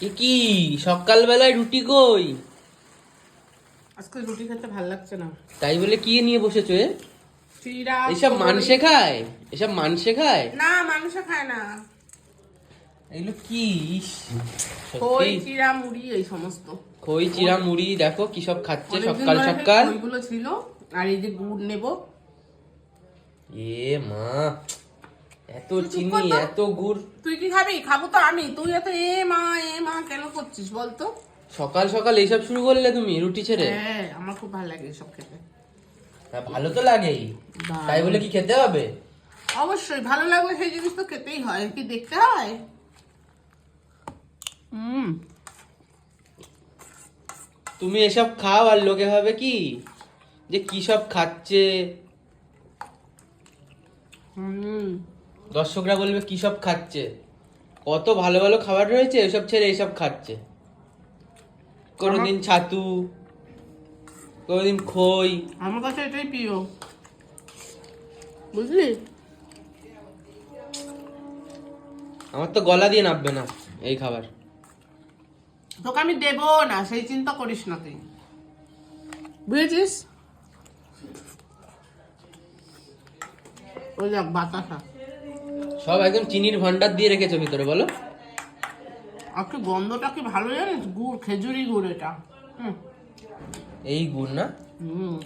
এ কি সকালবেলায় রুটি কই? আজকে রুটি খেতে ভালো লাগছে না। তাই বলে কি নিয়ে বসেছো এ? এসব মানসে খায়? এসব মানসে খায়? না মানুষ খায় না। এগুলো কি খই চিরা মুড়ি এই সমস্ত। খই চিরা মুড়ি দেখো কি সব খাচ্ছে সকাল সকাল। খইগুলো ছিল আর এই যে গুড় নেব। এ মা এত চিনি এত গুড়। তুই কি খাবি? খাব তো আমি। তুই এত এ মা এ মা কেন করছিস বলতো সকাল সকাল এইসব শুরু করলে তুমি রুটি ছেড়ে? হ্যাঁ আমার খুব ভালো লাগে এসব খেতে। হ্যাঁ, ভালো তো লাগেই। তাই বলে কি খেতে হবে? অবশ্যই ভালো লাগলে সেই জিনিস তো খেতেই হয়। কি দেখতে হয়? হুম। তুমি এসব খাও আর লোকে হবে কি? যে কি সব খাচ্ছে? হুম। দর্শকরা বলবে কি সব খাচ্ছে? কত ভালো ভালো খাবার রয়েছে এসব ছেড়ে এসব খাচ্ছে। কোনোদিন ছাতু কোনোদিন খই। আমার কাছে এটাই প্রিয়। বুঝলি? আমার তো গলা দিয়ে নামবে না এই খাবার। তোকে আমি দেবো না সেই চিন্তা করিস না তুই। বুঝেছিস? ওই যাক বাতাসা। সব একদম চিনির ভান্ডার দিয়ে রেখেছো ভিতরে বলো। আর কি গন্ধটা কি ভালো জানিস? গুড় খেজুরি গুড় এটা। এই গুড় না? হুম।